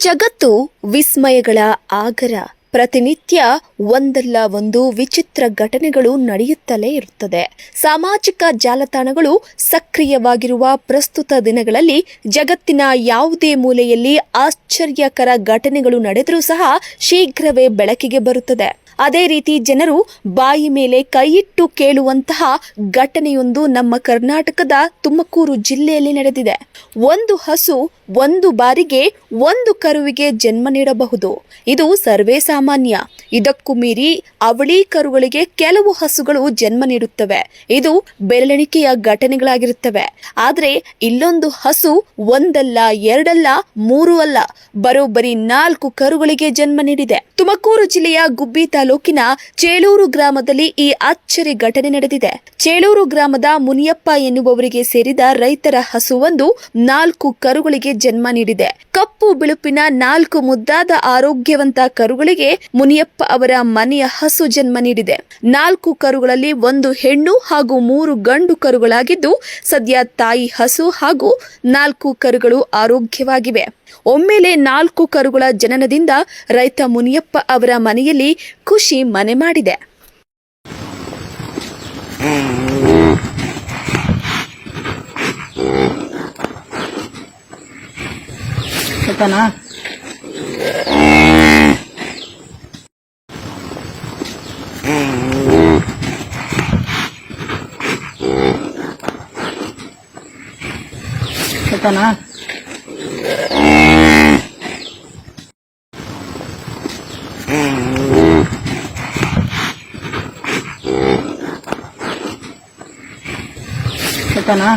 ಜಗತ್ತು ವಿಸ್ಮಯಗಳ ಆಗರ. ಪ್ರತಿನಿತ್ಯ ಒಂದಲ್ಲ ಒಂದು ವಿಚಿತ್ರ ಘಟನೆಗಳು ನಡೆಯುತ್ತಲೇ ಇರುತ್ತದೆ. ಸಾಮಾಜಿಕ ಜಾಲತಾಣಗಳು ಸಕ್ರಿಯವಾಗಿರುವ ಪ್ರಸ್ತುತ ದಿನಗಳಲ್ಲಿ ಜಗತ್ತಿನ ಯಾವುದೇ ಮೂಲೆಯಲ್ಲಿ ಆಶ್ಚರ್ಯಕರ ಘಟನೆಗಳು ನಡೆದರೂ ಸಹ ಶೀಘ್ರವೇ ಬೆಳಕಿಗೆ ಬರುತ್ತದೆ. ಅದೇ ರೀತಿ ಜನರು ಬಾಯಿ ಮೇಲೆ ಕೈಯಿಟ್ಟು ಕೇಳುವಂತಹ ಘಟನೆಯೊಂದು ನಮ್ಮ ಕರ್ನಾಟಕದ ತುಮಕೂರು ಜಿಲ್ಲೆಯಲ್ಲಿ ನಡೆದಿದೆ. ಒಂದು ಹಸು ಒಂದು ಬಾರಿಗೆ ಒಂದು ಕರುವಿಗೆ ಜನ್ಮ ನೀಡಬಹುದು. ಇದು ಸರ್ವೇ ಸಾಮಾನ್ಯ. ಇದಕ್ಕೂ ಮೀರಿ ಅವಳಿ ಕರುಗಳಿಗೆ ಕೆಲವು ಹಸುಗಳು ಜನ್ಮ ನೀಡುತ್ತವೆ. ಇದು ಬೆರಳೆಣಿಕೆಯ ಘಟನೆಗಳಾಗಿರುತ್ತವೆ. ಆದರೆ ಇಲ್ಲೊಂದು ಹಸು ಒಂದಲ್ಲ, ಎರಡಲ್ಲ, ಮೂರು ಅಲ್ಲ, ಬರೋಬ್ಬರಿ ನಾಲ್ಕು ಕರುಗಳಿಗೆ ಜನ್ಮ ನೀಡಿದೆ. ತುಮಕೂರು ಜಿಲ್ಲೆಯ ಗುಬ್ಬಿ ತಾಲೂಕಿನ ಚೇಳೂರು ಗ್ರಾಮದಲ್ಲಿ ಈ ಅಚ್ಚರಿ ಘಟನೆ ನಡೆದಿದೆ. ಚೇಳೂರು ಗ್ರಾಮದ ಮುನಿಯಪ್ಪ ಎನ್ನುವವರಿಗೆ ಸೇರಿದ ರೈತರ ಹಸುವೊಂದು ನಾಲ್ಕು ಕರುಗಳಿಗೆ ಜನ್ಮ ನೀಡಿದೆ. ಕಪ್ಪು ಬಿಳುಪಿನ ನಾಲ್ಕು ಮುದ್ದಾದ ಆರೋಗ್ಯವಂತ ಕರುಗಳಿಗೆ ಮುನಿಯಪ್ಪ ಅವರ ಮನೆಯ ಹಸು ಜನ್ಮ ನೀಡಿದೆ. ನಾಲ್ಕು ಕರುಗಳಲ್ಲಿ ಒಂದು ಹೆಣ್ಣು ಹಾಗೂ ಮೂರು ಗಂಡು ಕರುಗಳಾಗಿದ್ದು, ಸದ್ಯ ತಾಯಿ ಹಸು ಹಾಗೂ ನಾಲ್ಕು ಕರುಗಳು ಆರೋಗ್ಯವಾಗಿವೆ. ಒಮ್ಮೆಲೆ ನಾಲ್ಕು ಕರುಗಳ ಜನನದಿಂದ ರೈತ ಮುನಿಯಪ್ಪ ಅವರ ಮನೆಯಲ್ಲಿ ಖುಷಿ ಮನೆ ಮಾಡಿದೆ. ಆಯ್ತಾನಾ ಆಯ್ತಾನಾ ಆಯ್ತಾನಾ